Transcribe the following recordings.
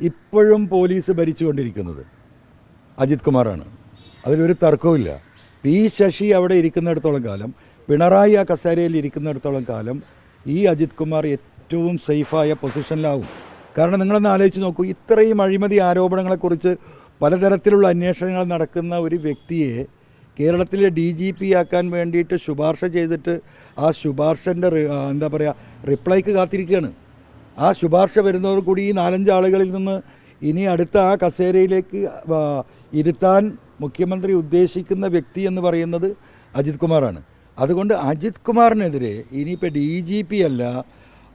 ഇപ്പോഴും പോലീസ് ഭരിച്ചുകൊണ്ടിരിക്കുന്നത് അജിത് കുമാറാണ്. അതിലൊരു തർക്കവുമില്ല. പി ശശി അവിടെ ഇരിക്കുന്നിടത്തോളം കാലം പിണറായി ആ കസേരയിൽ ഇരിക്കുന്നിടത്തോളം കാലം ഈ അജിത് കുമാർ ഏറ്റവും സേഫായ പൊസിഷനിലാവും. കാരണം നിങ്ങളൊന്ന് ആലോചിച്ച് നോക്കൂ ഇത്രയും അഴിമതി ആരോപണങ്ങളെക്കുറിച്ച് പലതരത്തിലുള്ള അന്വേഷണങ്ങൾ നടക്കുന്ന ഒരു വ്യക്തിയെ കേരളത്തിലെ ഡി ജി പി ആക്കാൻ വേണ്ടിയിട്ട് ശുപാർശ ചെയ്തിട്ട് ആ ശുപാർശന്റെ എന്താ പറയുക റിപ്ലൈക്ക് കാത്തിരിക്കുകയാണ്. ആ ശുപാർശ വരുന്നതോടുകൂടി ഈ നാലഞ്ച് ആളുകളിൽ നിന്ന് ഇനി അടുത്ത ആ കസേരയിലേക്ക് ഇരുത്താൻ മുഖ്യമന്ത്രി ഉദ്ദേശിക്കുന്ന വ്യക്തി എന്ന് പറയുന്നത് അജിത് കുമാറാണ്. അതുകൊണ്ട് അജിത് കുമാറിനെതിരെ ഇനിയിപ്പോൾ ഡി ജി പി അല്ല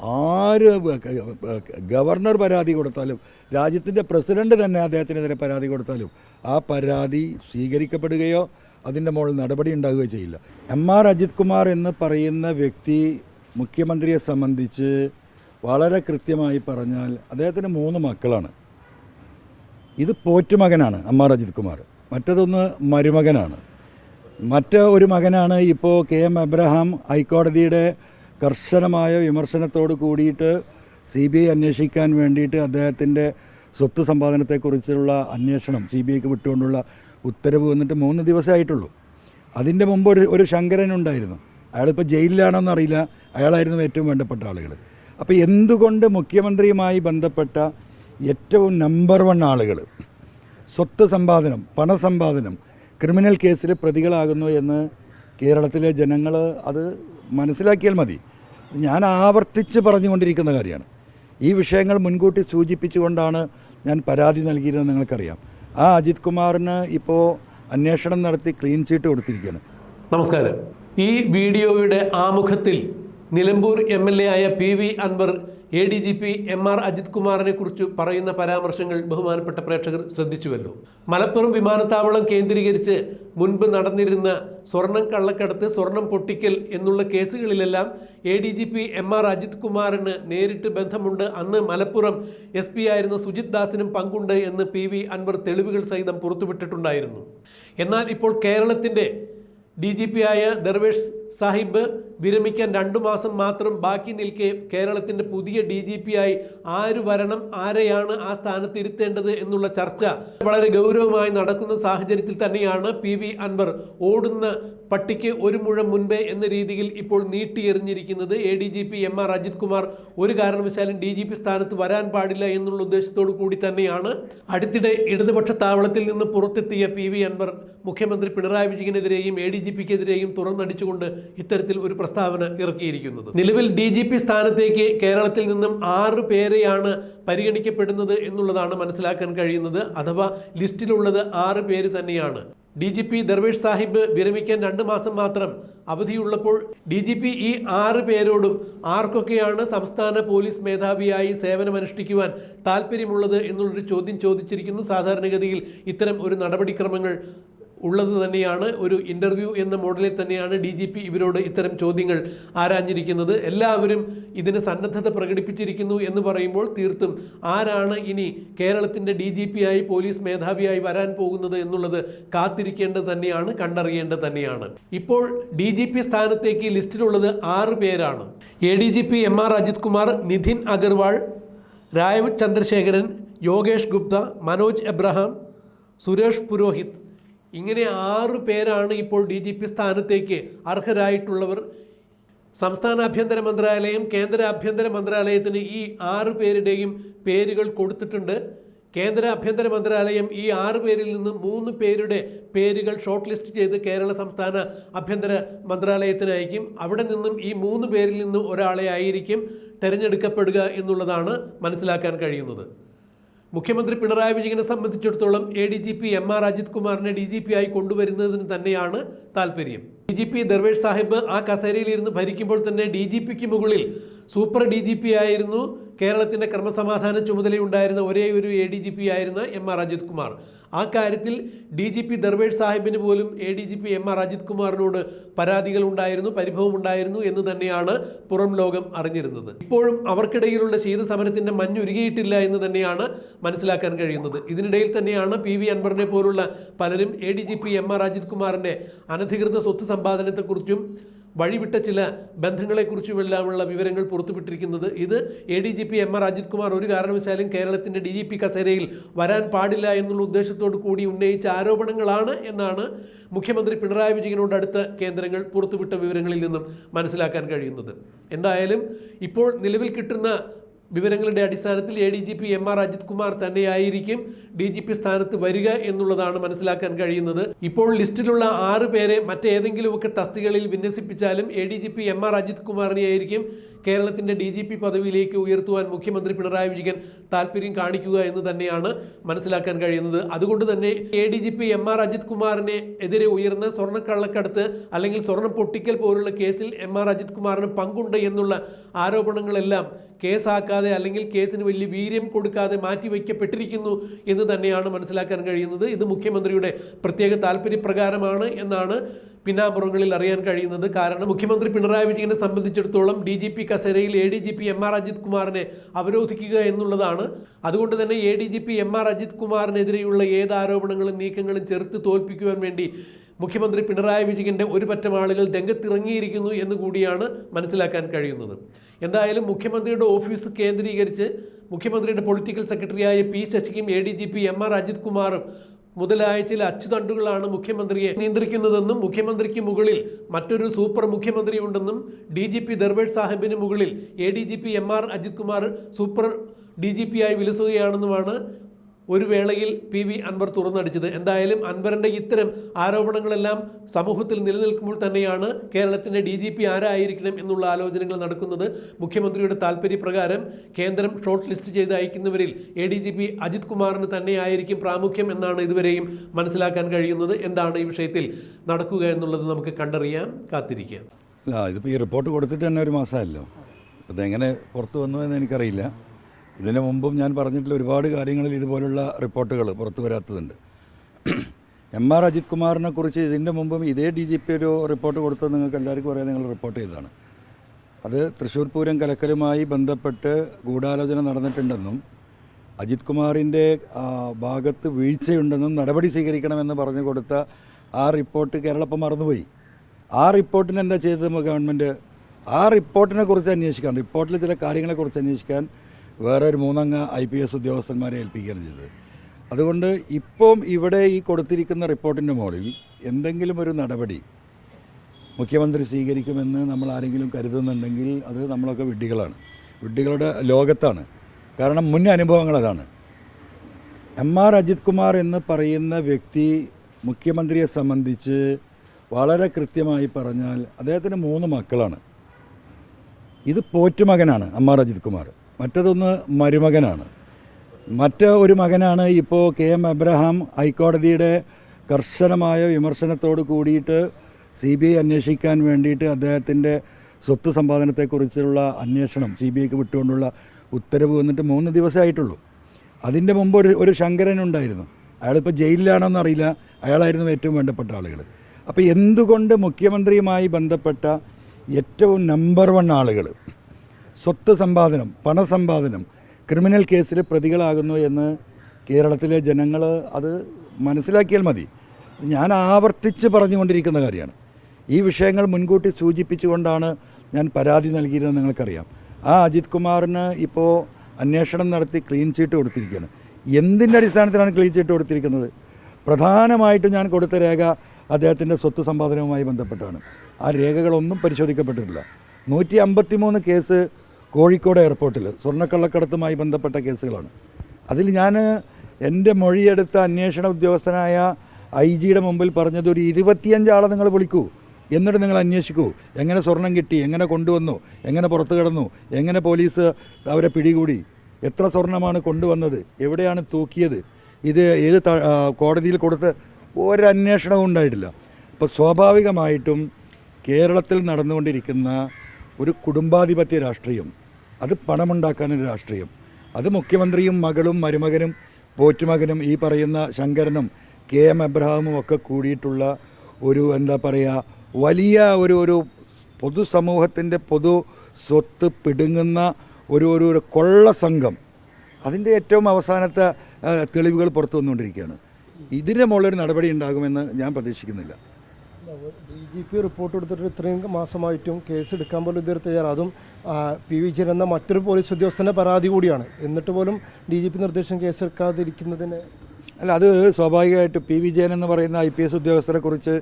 ആര് ഗവർണർ പരാതി കൊടുത്താലും രാജ്യത്തിന്റെ പ്രസിഡന്റ് തന്നെ അദ്ദേഹത്തിനെതിരെ പരാതി കൊടുത്താലും ആ പരാതി സ്വീകരിക്കപ്പെടുകയോ അതിന്റെ മുകളിൽ നടപടി ഉണ്ടാവുകയോ ചെയ്യില്ല. എം ആർ അജിത് കുമാർ എന്ന് പറയുന്ന വ്യക്തി മുഖ്യമന്ത്രിയെ സംബന്ധിച്ച് വളരെ കൃത്യമായി പറഞ്ഞാൽ അദ്ദേഹത്തിന് മൂന്ന് മക്കളാണ്. ഇത് പോറ്റുമകനാണ് അമ്മ അജിത് കുമാർ. മറ്റതൊന്ന് മരുമകനാണ്. മറ്റ ഒരു മകനാണ് ഇപ്പോൾ കെ എം എബ്രഹാം ഹൈക്കോടതിയുടെ കർശനമായ വിമർശനത്തോട് കൂടിയിട്ട് സി ബി ഐ അന്വേഷിക്കാൻ വേണ്ടിയിട്ട് അദ്ദേഹത്തിന്റെ സ്വത്ത് സമ്പാദനത്തെക്കുറിച്ചുള്ള അന്വേഷണം സി ബി ഐക്ക് വിട്ടുകൊണ്ടുള്ള ഉത്തരവ് വന്നിട്ട് മൂന്ന് ദിവസമേ ആയിട്ടുള്ളൂ അതിന്റെ മുമ്പ് ഒരു ഒരു ശങ്കരനുണ്ടായിരുന്നു അയാളിപ്പോൾ ജയിലിലാണോ എന്നറിയില്ല അയാളായിരുന്നു ഏറ്റവും വേണ്ടപ്പെട്ട ആളുകൾ. അപ്പോൾ എന്തുകൊണ്ട് മുഖ്യമന്ത്രിയുമായി ബന്ധപ്പെട്ട ഏറ്റവും നമ്പർ വൺ ആളുകൾ സ്വത്ത് സമ്പാദനം പണസമ്പാദനം ക്രിമിനൽ കേസിൽ പ്രതികളാകുന്നു എന്ന് കേരളത്തിലെ ജനങ്ങൾ അത് മനസ്സിലാക്കിയാൽ മതി. ഞാൻ ആവർത്തിച്ച് പറഞ്ഞുകൊണ്ടിരിക്കുന്ന കാര്യമാണ്. ഈ വിഷയങ്ങൾ മുൻകൂട്ടി സൂചിപ്പിച്ചുകൊണ്ടാണ് ഞാൻ പരാതി നൽകിയിരുന്നത് നിങ്ങൾക്കറിയാം. ആ അജിത് കുമാറിന് ഇപ്പോൾ അന്വേഷണം നടത്തി ക്ലീൻ ചീട്ട് കൊടുത്തിരിക്കുകയാണ്. നമസ്കാരം. ഈ വീഡിയോയുടെ ആമുഖത്തിൽ നിലമ്പൂർ എം എൽ എ ആയ P V Anvar A D G P M R Ajith കുമാറിനെ കുറിച്ച് പറയുന്ന പരാമർശങ്ങൾ ബഹുമാനപ്പെട്ട പ്രേക്ഷകർ ശ്രദ്ധിച്ചുവല്ലോ. മലപ്പുറം വിമാനത്താവളം കേന്ദ്രീകരിച്ച് മുൻപ് നടന്നിരുന്ന സ്വർണം കള്ളക്കടത്ത് സ്വർണം പൊട്ടിക്കൽ എന്നുള്ള കേസുകളിലെല്ലാം A D G P M R Ajith കുമാറിന് നേരിട്ട് ബന്ധമുണ്ട്. അന്ന് മലപ്പുറം എസ് പി ആയിരുന്ന സുജിത് ദാസിനും പങ്കുണ്ട് എന്ന് പി വി അൻവർ തെളിവുകൾ സഹിതം പുറത്തുവിട്ടിട്ടുണ്ടായിരുന്നു. എന്നാൽ ഇപ്പോൾ കേരളത്തിന്റെ ഡി ജി പി ആയ ദർവേഷ് സാഹിബ് വിരമിക്കാൻ രണ്ടു മാസം മാത്രം ബാക്കി നിൽക്കെ കേരളത്തിന്റെ പുതിയ ഡി ജി പി ആയി ആര് വരണം ആരെയാണ് ആ സ്ഥാനത്ത് ഇരുത്തേണ്ടത് എന്നുള്ള ചർച്ച വളരെ ഗൗരവമായി നടക്കുന്ന സാഹചര്യത്തിൽ തന്നെയാണ് പി വി അൻവർ ഓടുന്ന പട്ടിക്ക് ഒരു മുഴം മുൻപേ എന്ന രീതിയിൽ ഇപ്പോൾ നീട്ടിയെറിഞ്ഞിരിക്കുന്നത്. A D G P M R Ajith Kumar ഒരു കാരണവശാലും ഡി ജി പി സ്ഥാനത്ത് വരാൻ പാടില്ല എന്നുള്ള ഉദ്ദേശത്തോടു കൂടി തന്നെയാണ്. അടുത്തിടെ ഇടതുപക്ഷ താവളത്തിൽ നിന്ന് പുറത്തെത്തിയ പി വി അൻവർ മുഖ്യമന്ത്രി പിണറായി വിജയനെതിരെയും എ ഡി ജി പിക്കെതിരെയും തുറന്നടിച്ചുകൊണ്ട് ഇത്തരത്തിൽ ഒരു പ്രസ്താവന ഇറക്കിയിരിക്കുന്നത്. നിലവിൽ ഡി ജി പി സ്ഥാനത്തേക്ക് കേരളത്തിൽ നിന്നും ആറ് പേരെയാണ് പരിഗണിക്കപ്പെടുന്നത് എന്നുള്ളതാണ് മനസ്സിലാക്കാൻ കഴിയുന്നത്. അഥവാ ലിസ്റ്റിലുള്ളത് ആറ് പേര് തന്നെയാണ്. D G P Darvesh Sahib വിരമിക്കാൻ രണ്ട് മാസം മാത്രം അവധിയുള്ളപ്പോൾ ഡി ജി പി ഈ ആറ് പേരോടും ആർക്കൊക്കെയാണ് സംസ്ഥാന പോലീസ് മേധാവിയായി സേവനമനുഷ്ഠിക്കുവാൻ താല്പര്യമുള്ളത് എന്നുള്ളൊരു ചോദ്യം ചോദിച്ചിരിക്കുന്നു. സാധാരണഗതിയിൽ ഇത്തരം ഒരു നടപടിക്രമങ്ങൾ ഉള്ളത് തന്നെയാണ് ഒരു ഇന്റർവ്യൂ എന്ന മോഡലിൽ തന്നെയാണ് ഡി ജി പി ഇവരോട് ഇത്തരം ചോദ്യങ്ങൾ ആരാഞ്ഞിരിക്കുന്നത്. എല്ലാവരും ഇതിന് സന്നദ്ധത പ്രകടിപ്പിച്ചിരിക്കുന്നു എന്ന് പറയുമ്പോൾ തീർത്തും ആരാണ് ഇനി കേരളത്തിന്റെ ഡി ജി പി ആയി പോലീസ് മേധാവിയായി വരാൻ പോകുന്നത് എന്നുള്ളത് കാത്തിരിക്കേണ്ടത് തന്നെയാണ് കണ്ടറിയേണ്ടത് തന്നെയാണ്. ഇപ്പോൾ ഡി ജി പി സ്ഥാനത്തേക്ക് ലിസ്റ്റിലുള്ളത് ആറ് പേരാണ്. A D G P M R Ajith Kumar Nidhin Agarwal Ravada Chandrasekhar Yogesh Gupta Manoj Abraham Suresh Purohit. ഇങ്ങനെ ആറ് പേരാണ് ഇപ്പോൾ ഡി ജി പി സ്ഥാനത്തേക്ക് അർഹരായിട്ടുള്ളവർ. സംസ്ഥാന ആഭ്യന്തര മന്ത്രാലയം കേന്ദ്ര ആഭ്യന്തര മന്ത്രാലയത്തിന് ഈ ആറ് പേരുടെയും പേരുകൾ കൊടുത്തിട്ടുണ്ട്. കേന്ദ്ര ആഭ്യന്തര മന്ത്രാലയം ഈ ആറ് പേരിൽ നിന്ന് മൂന്ന് പേരുടെ പേരുകൾ ഷോർട്ട് ലിസ്റ്റ് ചെയ്ത് കേരള സംസ്ഥാന ആഭ്യന്തര മന്ത്രാലയത്തിന് അയക്കും. അവിടെ നിന്നും ഈ മൂന്ന് പേരിൽ നിന്നും ഒരാളെ ആയിരിക്കും തിരഞ്ഞെടുക്കപ്പെടുക എന്നുള്ളതാണ് മനസ്സിലാക്കാൻ കഴിയുന്നത്. മുഖ്യമന്ത്രി പിണറായി വിജയനെ സംബന്ധിച്ചിടത്തോളം A D G P M R Ajith കുമാറിനെ ഡി ജി പി ആയി കൊണ്ടുവരുന്നതിന് തന്നെയാണ് താല്പര്യം. D G P Darvesh Sahib ആ കസേരയിൽ ഇരുന്ന് ഭരിക്കുമ്പോൾ തന്നെ ഡി ജി പിക്ക് മുകളിൽ സൂപ്പർ ഡി ജി പി ആയിരുന്നു. കേരളത്തിന്റെ ക്രമസമാധാന ചുമതലയുണ്ടായിരുന്ന ഒരേ ഒരു എ ഡി ജി പി ആയിരുന്ന എം ആർ അജിത് കുമാർ. ആ കാര്യത്തിൽ ഡി ജി പി ദർവേഷ് സാഹിബിന് പോലും A D G P M R Ajith കുമാറിനോട് പരാതികൾ ഉണ്ടായിരുന്നു പരിഭവം ഉണ്ടായിരുന്നു എന്ന് തന്നെയാണ് പുറം ലോകം അറിഞ്ഞിരുന്നത്. ഇപ്പോഴും അവർക്കിടയിലുള്ള ശീതസമരത്തിന്റെ മഞ്ഞുരുകിയിട്ടില്ല എന്ന് തന്നെയാണ് മനസ്സിലാക്കാൻ കഴിയുന്നത്. ഇതിനിടയിൽ തന്നെയാണ് പി വി അൻവറിനെ പോലുള്ള പലരും A D G P M R Ajith കുമാറിന്റെ അനധികൃത സ്വത്ത് സമ്പാദനത്തെക്കുറിച്ചും വഴിവിട്ട ചില ബന്ധങ്ങളെക്കുറിച്ചുമെല്ലാമുള്ള വിവരങ്ങൾ പുറത്തുവിട്ടിരിക്കുന്നത് ഇത് A D G P M R Ajith Kumar ഒരു കാരണവശാലും കേരളത്തിന്റെ ഡി ജി പി കസേരയിൽ വരാൻ പാടില്ല എന്നുള്ള ഉദ്ദേശത്തോടു കൂടി ഉന്നയിച്ച ആരോപണങ്ങളാണ് എന്നാണ് മുഖ്യമന്ത്രി പിണറായി വിജയനോട് അടുത്ത കേന്ദ്രങ്ങൾ പുറത്തുവിട്ട വിവരങ്ങളിൽ നിന്നും മനസ്സിലാക്കാൻ കഴിയുന്നത്. എന്തായാലും ഇപ്പോൾ നിലവിൽ കിട്ടുന്ന വിവരങ്ങളുടെ അടിസ്ഥാനത്തിൽ A D G P M R Ajith Kumar തന്നെയായിരിക്കും ഡി ജി പി സ്ഥാനത്ത് വരിക എന്നുള്ളതാണ് മനസ്സിലാക്കാൻ കഴിയുന്നത്. ഇപ്പോൾ ലിസ്റ്റിലുള്ള ആറ് പേരെ മറ്റേതെങ്കിലുമൊക്കെ തസ്തികകളിൽ വിന്യസിപ്പിച്ചാലും A D G P M R Ajith കുമാറിനെയായിരിക്കും കേരളത്തിന്റെ ഡി ജി പി പദവിയിലേക്ക് ഉയർത്തുവാൻ മുഖ്യമന്ത്രി പിണറായി വിജയൻ താല്പര്യം കാണിക്കുക എന്ന് തന്നെയാണ് മനസ്സിലാക്കാൻ കഴിയുന്നത്. അതുകൊണ്ട് തന്നെ A D G P M R Ajith കുമാറിനെ എതിരെ ഉയർന്ന സ്വർണക്കള്ളക്കടത്ത് അല്ലെങ്കിൽ സ്വർണം പൊട്ടിക്കൽ പോലുള്ള കേസിൽ എം ആർ അജിത് കുമാറിന് പങ്കുണ്ട് എന്നുള്ള ആരോപണങ്ങളെല്ലാം കേസാക്കാതെ അല്ലെങ്കിൽ കേസിന് വലിയ വീര്യം കൊടുക്കാതെ മാറ്റി മാറ്റിവെക്കപ്പെട്ടിരിക്കുന്നു എന്ന് തന്നെയാണ് മനസ്സിലാക്കാൻ കഴിയുന്നത്. ഇത് മുഖ്യമന്ത്രിയുടെ പ്രത്യേക താല്പര്യപ്രകാരമാണ് എന്നാണ് പിന്നാമ്പുറങ്ങളിൽ അറിയാൻ കഴിയുന്നത്. കാരണം മുഖ്യമന്ത്രി പിണറായി വിജയനെ സംബന്ധിച്ചിടത്തോളം ഡി ജി പി കസേരയിൽ A D G P M R Ajith കുമാറിനെ അവരോധിക്കുക എന്നുള്ളതാണ്. അതുകൊണ്ട് തന്നെ A D G P M R Ajith കുമാറിനെതിരെയുള്ള ഏത് ആരോപണങ്ങളും നീക്കങ്ങളും ചെറുത്ത് തോൽപ്പിക്കുവാൻ വേണ്ടി മുഖ്യമന്ത്രി പിണറായി വിജയന്റെ ഒരു പറ്റം ആളുകൾ രംഗത്തിറങ്ങിയിരിക്കുന്നു എന്ന് കൂടിയാണ് മനസ്സിലാക്കാൻ കഴിയുന്നത്. എന്തായാലും മുഖ്യമന്ത്രിയുടെ ഓഫീസ് കേന്ദ്രീകരിച്ച് മുഖ്യമന്ത്രിയുടെ പൊളിറ്റിക്കൽ സെക്രട്ടറിയായ P ശശിക്കും A D G P M R Ajith കുമാറും മുതലായ ചില അച്ചുതണ്ടുകളാണ് മുഖ്യമന്ത്രിയെ നിയന്ത്രിക്കുന്നതെന്നും മുഖ്യമന്ത്രിക്ക് മുകളിൽ മറ്റൊരു സൂപ്പർ മുഖ്യമന്ത്രി ഉണ്ടെന്നും ഡി ജി പി ദർബേഡ് സാഹിബിന് മുകളിൽ A D G P M R Ajith Kumar super D G P ആയി വിലസുകയാണെന്നുമാണ് ഒരു വേളയിൽ പി വി അൻവർ തുറന്നടിച്ചത്. എന്തായാലും അൻവറിന്റെ ഇത്തരം ആരോപണങ്ങളെല്ലാം സമൂഹത്തിൽ നിലനിൽക്കുമ്പോൾ തന്നെയാണ് കേരളത്തിന്റെ ഡി ജി പി ആരായിരിക്കണം എന്നുള്ള ആലോചനകൾ നടക്കുന്നത്. മുഖ്യമന്ത്രിയുടെ താല്പര്യപ്രകാരം കേന്ദ്രം ഷോർട്ട് ലിസ്റ്റ് ചെയ്ത് അയക്കുന്നവരിൽ A D G P Ajith കുമാറിന് തന്നെയായിരിക്കും പ്രാമുഖ്യം എന്നാണ് ഇതുവരെയും മനസ്സിലാക്കാൻ കഴിയുന്നത്. എന്താണ് ഈ വിഷയത്തിൽ നടക്കുക എന്നുള്ളത് നമുക്ക് കണ്ടറിയാം കാത്തിരിക്കാം. ഇതിപ്പോൾ ഈ റിപ്പോർട്ട് കൊടുത്തിട്ട് തന്നെ ഒരു മാസമല്ലോ അതെങ്ങനെ പുറത്തു വന്നു എന്ന് എനിക്കറിയില്ല. ഇതിനു മുമ്പും ഞാൻ പറഞ്ഞിട്ടുള്ള ഒരുപാട് കാര്യങ്ങളിൽ ഇതുപോലുള്ള റിപ്പോർട്ടുകൾ പുറത്തു വരാത്തതുണ്ട്. എം ആർ അജിത് കുമാറിനെ കുറിച്ച് ഇതിന്റെ മുമ്പും ഇതേ ഡി ജി പി ഒരു റിപ്പോർട്ട് കൊടുത്തത് നിങ്ങൾക്ക് എല്ലാവർക്കും അറിയാം നിങ്ങൾ റിപ്പോർട്ട് ചെയ്തതാണ്. അത് തൃശ്ശൂർ പൂരം കലക്കലുമായി ബന്ധപ്പെട്ട് ഗൂഢാലോചന നടന്നിട്ടുണ്ടെന്നും അജിത് കുമാറിന്റെ ഭാഗത്ത് വീഴ്ചയുണ്ടെന്നും നടപടി സ്വീകരിക്കണമെന്ന് പറഞ്ഞു കൊടുത്ത ആ റിപ്പോർട്ട് കേരളപ്പം മറന്നുപോയി. ആ റിപ്പോർട്ടിന് എന്താ ചെയ്തത് ഗവൺമെന്റ് ആ റിപ്പോർട്ടിനെ കുറിച്ച് അന്വേഷിക്കാൻ റിപ്പോർട്ടിലെ ചില കാര്യങ്ങളെക്കുറിച്ച് അന്വേഷിക്കാൻ വേറെ ഒരു മൂന്നംഗ ഐ പി എസ് ഉദ്യോഗസ്ഥന്മാരെ ഏൽപ്പിക്കുകയാണ് ചെയ്തത്. അതുകൊണ്ട് ഇപ്പം ഇവിടെ ഈ കൊടുത്തിരിക്കുന്ന റിപ്പോർട്ടിന്റെ മുകളിൽ എന്തെങ്കിലും ഒരു നടപടി മുഖ്യമന്ത്രി സ്വീകരിക്കുമെന്ന് നമ്മൾ ആരെങ്കിലും കരുതുന്നുണ്ടെങ്കിൽ അത് നമ്മളൊക്കെ വിഡ്ഢികളാണ്. വിഡ്ഢികളുടെ ലോകത്താണ്. കാരണം മുൻ അനുഭവങ്ങൾ അതാണ്. എം ആർ അജിത് കുമാർ എന്ന് പറയുന്ന വ്യക്തി മുഖ്യമന്ത്രിയെ സംബന്ധിച്ച് വളരെ കൃത്യമായി പറഞ്ഞാൽ അദ്ദേഹത്തിന് മൂന്ന് മക്കളാണ്. ഇത് പോറ്റുമകനാണ് എം ആർ അജിത് കുമാർ. മറ്റതൊന്ന് മരുമകനാണ്. മറ്റ് ഒരു മകനാണ് ഇപ്പോൾ കെ എം അബ്രഹാം ഹൈക്കോടതിയുടെ കർശനമായ വിമർശനത്തോട് കൂടിയിട്ട് സി ബി ഐ അന്വേഷിക്കാൻ വേണ്ടിയിട്ട് അദ്ദേഹത്തിന്റെ സ്വത്ത് സമ്പാദനത്തെക്കുറിച്ചുള്ള അന്വേഷണം സി ബി ഐക്ക് വിട്ടുകൊണ്ടുള്ള ഉത്തരവ് വന്നിട്ട് മൂന്ന് ദിവസമായിട്ടുള്ളൂ. അതിന്റെ മുമ്പ് ഒരു ഒരു ശങ്കരൻ ഉണ്ടായിരുന്നു. അയാളിപ്പോൾ ജയിലിലാണോന്ന് അറിയില്ല. അയാളായിരുന്നു ഏറ്റവും വേണ്ടപ്പെട്ട ആളുകൾ അപ്പോൾ എന്തുകൊണ്ട് മുഖ്യമന്ത്രിയുമായി ബന്ധപ്പെട്ട ഏറ്റവും നമ്പർ വൺ ആളുകൾ സ്വത്ത് സമ്പാദനം പണസമ്പാദനം ക്രിമിനൽ കേസിൽ പ്രതികളാകുന്നു എന്ന് കേരളത്തിലെ ജനങ്ങൾ അത് മനസ്സിലാക്കിയാൽ മതി. ഞാൻ ആവർത്തിച്ച് പറഞ്ഞുകൊണ്ടിരിക്കുന്ന കാര്യമാണ്. ഈ വിഷയങ്ങൾ മുൻകൂട്ടി സൂചിപ്പിച്ചുകൊണ്ടാണ് ഞാൻ പരാതി നൽകിയിരുന്നത് നിങ്ങൾക്കറിയാം. ആ അജിത് കുമാറിന് ഇപ്പോൾ അന്വേഷണം നടത്തി ക്ലീൻ ചീട്ട് കൊടുത്തിരിക്കുകയാണ്. എന്തിന്റെ അടിസ്ഥാനത്തിലാണ് ക്ലീൻ ചീട്ട് കൊടുത്തിരിക്കുന്നത്? പ്രധാനമായിട്ടും ഞാൻ കൊടുത്ത രേഖ അദ്ദേഹത്തിന്റെ സ്വത്ത് സമ്പാദനവുമായി ബന്ധപ്പെട്ടാണ്. ആ രേഖകളൊന്നും പരിശോധിക്കപ്പെട്ടിട്ടില്ല. നൂറ്റി അമ്പത്തി മൂന്ന് കേസ് കോഴിക്കോട് എയർപോർട്ടിൽ സ്വർണക്കള്ളക്കടത്തുമായി ബന്ധപ്പെട്ട കേസുകളാണ്. അതിൽ ഞാൻ എന്റെ മൊഴിയെടുത്ത അന്വേഷണ ഉദ്യോഗസ്ഥനായ ഐ ജിയുടെ മുമ്പിൽ പറഞ്ഞത് ഒരു ഇരുപത്തിയഞ്ചാളെ നിങ്ങൾ വിളിക്കൂ. എന്നിട്ട് നിങ്ങൾ അന്വേഷിക്കൂ. എങ്ങനെ സ്വർണം കിട്ടി എങ്ങനെ കൊണ്ടുവന്നു എങ്ങനെ പുറത്തു കിടന്നു എങ്ങനെ പോലീസ് അവരെ പിടികൂടി എത്ര സ്വർണമാണ് കൊണ്ടുവന്നത് എവിടെയാണ് തൂക്കിയത് ഇത് ഏത് കോടതിയിൽ കൊടുത്ത് ഒരന്വേഷണവും ഉണ്ടായിട്ടില്ല. അപ്പോൾ സ്വാഭാവികമായിട്ടും കേരളത്തിൽ നടന്നുകൊണ്ടിരിക്കുന്ന ഒരു കുടുംബാധിപത്യ രാഷ്ട്രീയം. അത് പണമുണ്ടാക്കാനൊരു രാഷ്ട്രീയം. അത് മുഖ്യമന്ത്രിയും മകളും മരുമകനും പോറ്റുമകനും ഈ പറയുന്ന ശങ്കരനും കെ എം എബ്രഹാമും ഒക്കെ കൂടിയിട്ടുള്ള ഒരു എന്താ പറയുക വലിയ ഒരു ഒരു പൊതുസമൂഹത്തിന്റെ പൊതു സ്വത്ത് പിടുങ്ങുന്ന ഒരു ഒരു ഒരു കൊള്ള സംഘം. അതിന്റെ ഏറ്റവും അവസാനത്തെ തെളിവുകൾ പുറത്തു വന്നുകൊണ്ടിരിക്കുകയാണ്. ഇതിന്റെ മുകളിലൊരു നടപടി ഉണ്ടാകുമെന്ന് ഞാൻ പ്രതീക്ഷിക്കുന്നില്ല. ഡി ജി പി റിപ്പോർട്ട് കൊടുത്തിട്ട് ഇത്രയും മാസമായിട്ടും കേസ് എടുക്കാൻ പോലും ഇതുവരെ തയ്യാറ് അതും പി വി ജയൻ എന്ന മറ്റൊരു പോലീസ് ഉദ്യോഗസ്ഥന്റെ പരാതി കൂടിയാണ്. എന്നിട്ട് പോലും ഡി ജി പി നിർദ്ദേശം കേസെടുക്കാതിരിക്കുന്നതിന് അല്ല അത് സ്വാഭാവികമായിട്ട് പി വി ജയൻ എന്ന് പറയുന്ന ഐ പി എസ് ഉദ്യോഗസ്ഥരെ കുറിച്ച്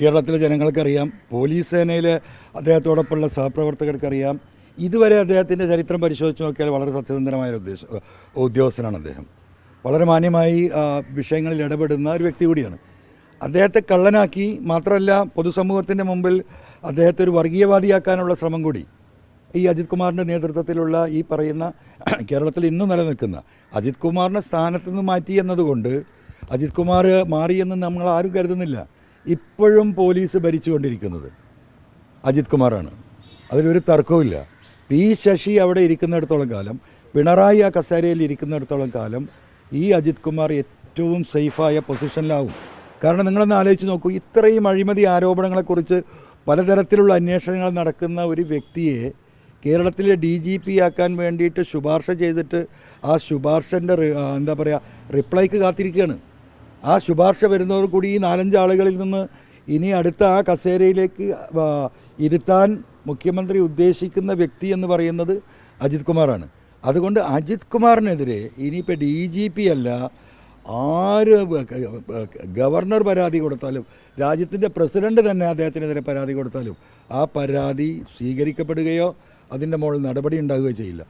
കേരളത്തിലെ ജനങ്ങൾക്കറിയാം. പോലീസ് സേനയിലെ അദ്ദേഹത്തോടൊപ്പമുള്ള സഹപ്രവർത്തകർക്കറിയാം. ഇതുവരെ അദ്ദേഹത്തിന്റെ ചരിത്രം പരിശോധിച്ച് നോക്കിയാൽ വളരെ സത്യസന്ധനമായ ഉദ്ദേശ ഉദ്യോഗസ്ഥനാണ് അദ്ദേഹം. വളരെ മാന്യമായി വിഷയങ്ങളിൽ ഇടപെടുന്ന ഒരു വ്യക്തി കൂടിയാണ്. അദ്ദേഹത്തെ കള്ളനാക്കി മാത്രമല്ല പൊതുസമൂഹത്തിന്റെ മുമ്പിൽ അദ്ദേഹത്തെ ഒരു വർഗീയവാദിയാക്കാനുള്ള ശ്രമം കൂടി ഈ അജിത് കുമാറിന്റെ നേതൃത്വത്തിലുള്ള ഈ പറയുന്ന കേരളത്തിൽ ഇന്നും നിലനിൽക്കുന്ന അജിത് കുമാറിനെ സ്ഥാനത്ത് നിന്ന് മാറ്റി എന്നതുകൊണ്ട് അജിത് കുമാർ മാറിയെന്ന് നമ്മൾ ആരും കരുതുന്നില്ല. ഇപ്പോഴും പോലീസ് ഭരിച്ചുകൊണ്ടിരിക്കുന്നത് അജിത് കുമാറാണ്. അതിലൊരു തർക്കവുമില്ല പി ശശി അവിടെ ഇരിക്കുന്നിടത്തോളം കാലം പിണറായി ആ കസേരയിൽ ഇരിക്കുന്നിടത്തോളം കാലം ഈ അജിത് കുമാർ ഏറ്റവും സേഫായ പൊസിഷനിലാവും. കാരണം നിങ്ങളൊന്ന് ആലോചിച്ച് നോക്കൂ ഇത്രയും അഴിമതി ആരോപണങ്ങളെക്കുറിച്ച് പലതരത്തിലുള്ള അന്വേഷണങ്ങൾ നടക്കുന്ന ഒരു വ്യക്തിയെ കേരളത്തിലെ ഡി ജി പി ആക്കാൻ വേണ്ടിയിട്ട് ശുപാർശ ചെയ്തിട്ട് ആ ശുപാർശന്റെ എന്താ പറയുക റിപ്ലൈക്ക് കാത്തിരിക്കുകയാണ്. ആ ശുപാർശ വരുന്നതോട് കൂടി ഈ നാലഞ്ച് ആളുകളിൽ നിന്ന് ഇനി അടുത്ത ആ കസേരയിലേക്ക് ഇരുത്താൻ മുഖ്യമന്ത്രി ഉദ്ദേശിക്കുന്ന വ്യക്തി എന്ന് പറയുന്നത് അജിത് കുമാറാണ്. അതുകൊണ്ട് അജിത് കുമാറിനെതിരെ ഇനിയിപ്പോൾ ഡി ജി പി അല്ല ആര് ഗവർണർ പരാതി കൊടുത്താലും രാജ്യത്തിന്റെ പ്രസിഡന്റ് തന്നെ അദ്ദേഹത്തിനെതിരെ പരാതി കൊടുത്താലും ആ പരാതി സ്വീകരിക്കപ്പെടുകയോ അതിന്റെ മുകളിൽ നടപടി ഉണ്ടാവുകയോ ചെയ്യില്ല.